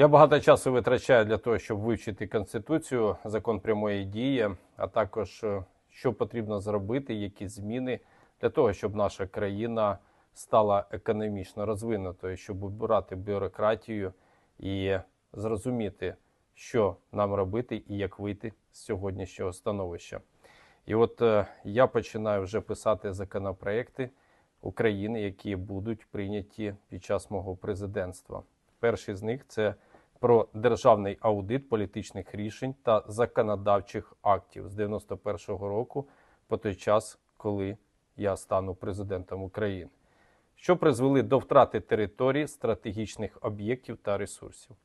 Я багато часу витрачаю для того, щоб вивчити Конституцію, закон прямої дії, а також е, що потрібно зробити, які зміни для того, щоб наша країна стала економічно розвинутою, щоб обирати бюрократію і зрозуміти, що нам робити і як вийти з сьогоднішнього становища. І от е, я починаю вже писати законопроекти України, які будуть прийняті під час мого президентства. Перший з них це про державний аудит політичних рішень та законодавчих актів з 91-го року по той час, коли я стану президентом України, що призвели до втрати території стратегічних об'єктів та ресурсів.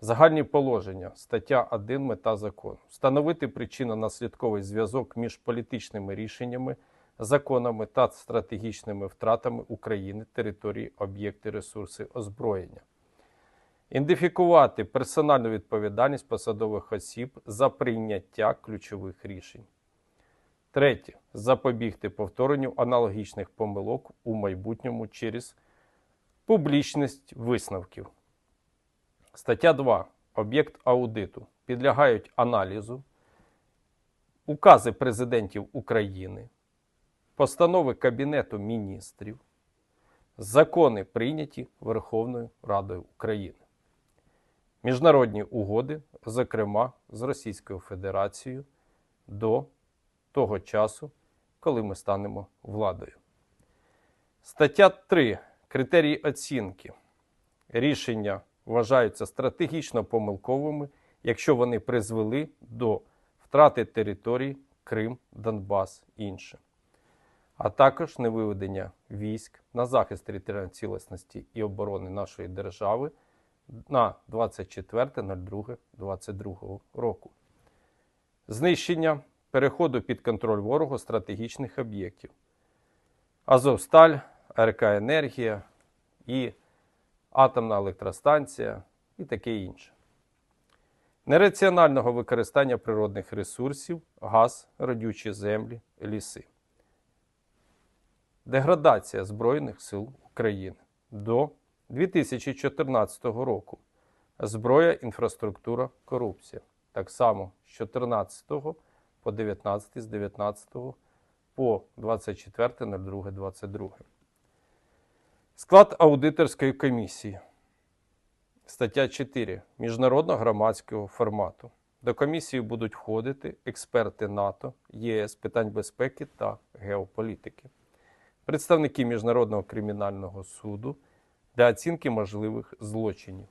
Загальні положення, стаття 1 мета закону. Встановити причинно-наслідковий зв'язок між політичними рішеннями, законами та стратегічними втратами України, території, об'єкти, ресурси, озброєння. Ідентифікувати персональну відповідальність посадових осіб за прийняття ключових рішень. Третє. Запобігти повторенню аналогічних помилок у майбутньому через публічність висновків. Стаття 2. Об'єкт аудиту. Підлягають аналізу укази президентів України, постанови Кабінету міністрів, закони прийняті Верховною Радою України, міжнародні угоди, зокрема з Російською Федерацією, до того часу, коли ми станемо владою. Стаття 3. Критерії оцінки. Рішення вважаються стратегічно помилковими, якщо вони призвели до втрати територій Крим, Донбас інше, а також невиведення військ на захист територіальної цілісності і оборони нашої держави на 24.02.22 року. Знищення переходу під контроль ворогу стратегічних об'єктів. Азовсталь, РК Енергія і атомна електростанція і таке інше. Нераціонального використання природних ресурсів, газ, родючі землі, ліси. Деградація Збройних сил України до 2014 року. Зброя, інфраструктура, корупція. Так само з 14 по 19, з 19 по 24.02.22. Склад аудиторської комісії. Стаття 4. Міжнародного громадського формату. До комісії будуть входити експерти НАТО, ЄС питань безпеки та геополітики, представники Міжнародного кримінального суду для оцінки можливих злочинів,